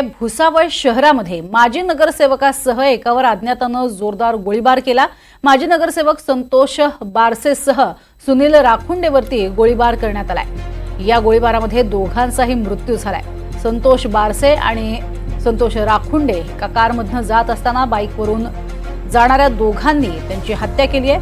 भुसावळ शहरामध्ये माजी नगरसेवकासह एकावर अज्ञातानं जोरदार गोळीबार केला. माजी नगरसेवक संतोष बारसेसह सुनील राखुंडेवरती गोळीबार करण्यात आलाय. या गोळीबारामध्ये दोघांचाही मृत्यू झालाय. संतोष बारसे आणि संतोष राखुंडे एका कारमधनं जात असताना बाईकवरून जाणाऱ्या दोघांनी त्यांची हत्या केली आहे.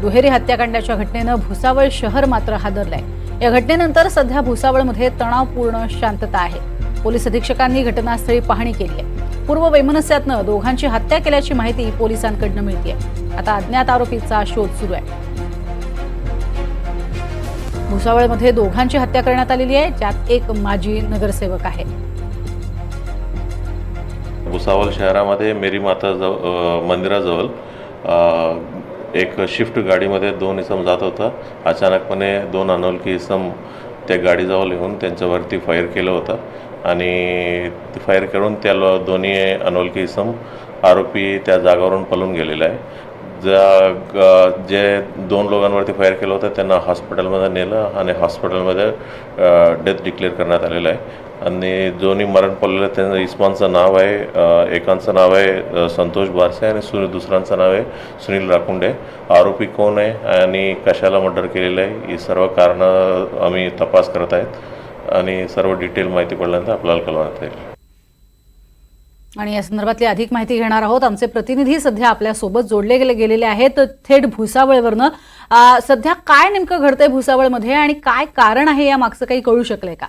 दुहेरी हत्याकांडाच्या घटनेनं भुसावळ शहर मात्र हादरलंय. या घटनेनंतर सध्या भुसावळमध्ये तणावपूर्ण शांतता आहे. पोलीस अधीक्षकांनी घटनास्थळी पाहणी केली आहे. पूर्व वैमनस्यातनं दोघांची हत्या केल्याची माहिती पोलिसांकडनं मिळते आता अज्ञात आरोपीचा शोध सुरू आहे. भुसावळमध्ये दोघांची हत्या करण्यात आलेली आहे ज्यात एक माजी नगरसेवक आहे. भुसावळ शहरामध्ये मेरी माता मंदिराजवळ एक शिफ्ट गाडीमध्ये दोन इसम जात होता. अचानकपणे दोन अनोळखी इसम त्या गाडीजवळ येऊन त्यांच्यावरती फायर केलं होतं. आणि फायर करून त्या लो- दोन्ही अनोळखी इसम आरोपी त्या जागावरून पळून गेलेला आहे. ज्या ग- जे दोन लोकांवरती फायर केलं होतं त्यांना हॉस्पिटलमध्ये नेलं आणि हॉस्पिटलमध्ये डेथ डिक्लेअर करण्यात आलेलं आहे. आणि दोन्ही मरण पावलेले त्यांचं इस्मानचं नाव आहे एकांचं नाव आहे संतोष बारसे आणि सुनील दुसऱ्यांचं नाव आहे सुनील राकुंडे. आरोपी कोण आहे आणि कशाला मर्डर केलेलं आहे ही सर्व कारणं आम्ही तपास करत आहेत. आणि सर्व डिटेल माहिती पडल्यानंतर आपल्याला कळवण्यात येईल. आणि या संदर्भातली अधिक माहिती घेणार आहोत. आमचे प्रतिनिधी सध्या आपल्यासोबत जोडले गेले गेलेले आहेत. थेट भुसावळवरनं. सध्या काय नेमकं घडतंय भुसावळमध्ये आणि काय कारण आहे या मागचं काही कळू शकलंय का?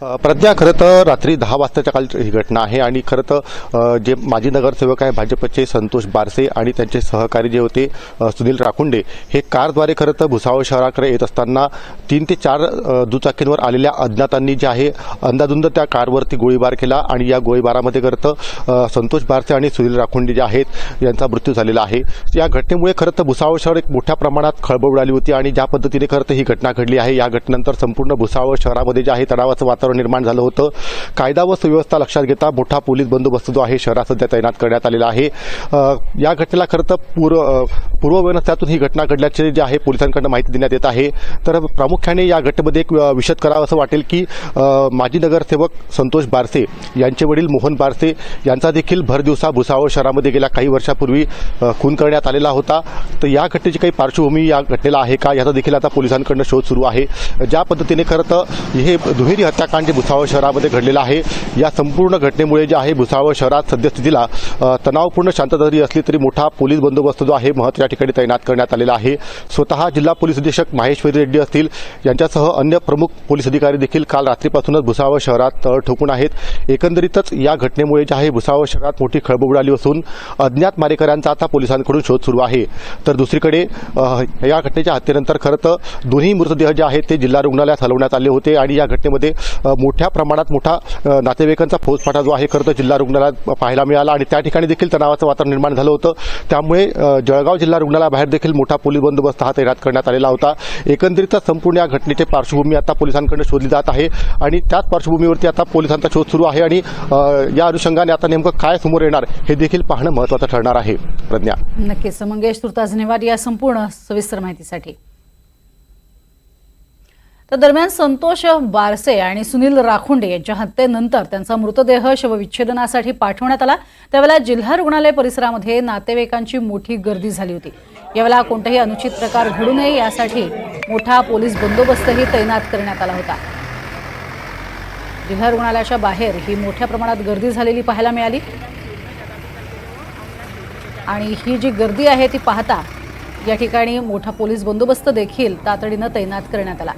प्रज्ञा खरं तर रात्री दहा वाजताच्या काल ही घटना आहे आणि खरं तर जे माजी नगरसेवक आहे भाजपचे संतोष बारसे आणि त्यांचे सहकारी जे होते सुनील राखुंडे हे कारद्वारे खरं तर भुसावळ शहराकडे येत असताना तीन ते चार दुचाकींवर आलेल्या अज्ञातांनी जे आहे अंदाधुंद त्या कारवरती गोळीबार केला आणि या गोळीबारामध्ये खरं तर संतोष बारसे आणि सुनील राखुंडे जे आहेत यांचा मृत्यू झालेला आहे. या घटनेमुळे खरं तर भुसावळ शहर एक मोठ्या प्रमाणात खळबळ उडाली होती आणि ज्या पद्धतीने खरं तर ही घटना घडली आहे या घटनेनंतर संपूर्ण भुसावळ शहरामध्ये जे आहे तणावाचं वातावरण निर्माण झालं होतं. कायदा व सुव्यवस्था लक्षात घेता मोठा पोलीस बंदोबस्त जो आहे शहरात सध्या तैनात करण्यात आलेला आहे. या घटनेला खरं तर पूर्व अ, ही घटना घडल्याचे जे आहे पोलिसांकडून माहिती देण्यात येत आहे. तर प्रामुख्याने या घटनेमध्ये एक विषद करावं असं वाटेल की माजी नगरसेवक संतोष बारसे यांचे वडील मोहन बारसे यांचा देखील भर दिवसा भुसावळ शहरामध्ये गेल्या काही वर्षापूर्वी खून करण्यात आलेला होता. तर या घटनेची काही पार्श्वभूमी या घटनेला आहे का याचा देखील आता पोलिसांकडनं शोध सुरू आहे. ज्या पद्धतीने खरं तर हे दुहेरी हत्याकांड जे भुसावळ शहरामध्ये घडलेलं आहे या संपूर्ण घटनेमुळे जे आहे भुसावळ शहरात सद्यस्थितीला तणावपूर्ण शांतता जरी असली तरी मोठा पोलीस बंदोबस्त जो आहे महत्त्वाच्या ठिकाणी तैनात करण्यात आलेला आहे. स्वतः जिल्हा पोलीस अधीक्षक माहेश्वरी रेड्डी असतील यांच्यासह अन्य प्रमुख पोलीस अधिकारी देखील काल रात्रीपासूनच भुसावळ शहरात तळ ठोकून आहेत. एकंदरीतच या घटनेमुळे जे आहे भुसावळ शहरात मोठी खळबळ उडाली असून अज्ञात मारेकऱ्यांचा आता पोलिसांकडून शोध सुरू आहे. तर दुसरीकडे या घटनेच्या हत्येनंतर खरं तर दोन्ही मृतदेह जे आहेत ते जिल्हा रुग्णालयात हलवण्यात आले होते आणि या घटनेमध्ये मोठ्या प्रमाणात मोठा नातेवाईकांचा फौजफाटा जो आहे खरं तर जिल्हा रुग्णालयात पाहायला मिळाला आणि त्या ठिकाणी देखील तणावाचं वातावरण निर्माण झालं होतं. त्यामुळे जळगाव जिल्हा रुग्णालयाबाहेर देखील मोठा पोलीस बंदोबस्त हा तैनात करण्यात आलेला होता. एकंदरीतच संपूर्ण या घटनेची पार्श्वभूमी आता पोलिसांकडून शोधली जात आहे आणि त्याच पार्श्वभूमीवरती आता पोलिसांचा शोध सुरू आहे आणि या अनुषंगाने आता नेमकं काय समोर येणार हे देखील पाहणं महत्त्वाचं ठरणार आहे. प्रज्ञा. नक्कीच. मंगेश तुर्तास धन्यवाद या संपूर्ण सविस्तर माहितीसाठी. तर दरम्यान संतोष बारसे आणि सुनील राखुंडे यांच्या हत्येनंतर त्यांचा मृतदेह शवविच्छेदनासाठी पाठवण्यात आला. त्यावेळेला जिल्हा रुग्णालय परिसरामध्ये नातेवाईकांची मोठी गर्दी झाली होती. यावेळेला कोणताही अनुचित प्रकार घडू नये यासाठी मोठा पोलीस बंदोबस्तही तैनात करण्यात आला होता. जिल्हा रुग्णालयाच्या बाहेर ही मोठ्या प्रमाणात गर्दी झालेली पाहायला मिळाली. आणि ही जी गर्दी आहे ती पाहता या ठिकाणी मोठा पोलीस बंदोबस्त देखील तातडीनं तैनात करण्यात आला.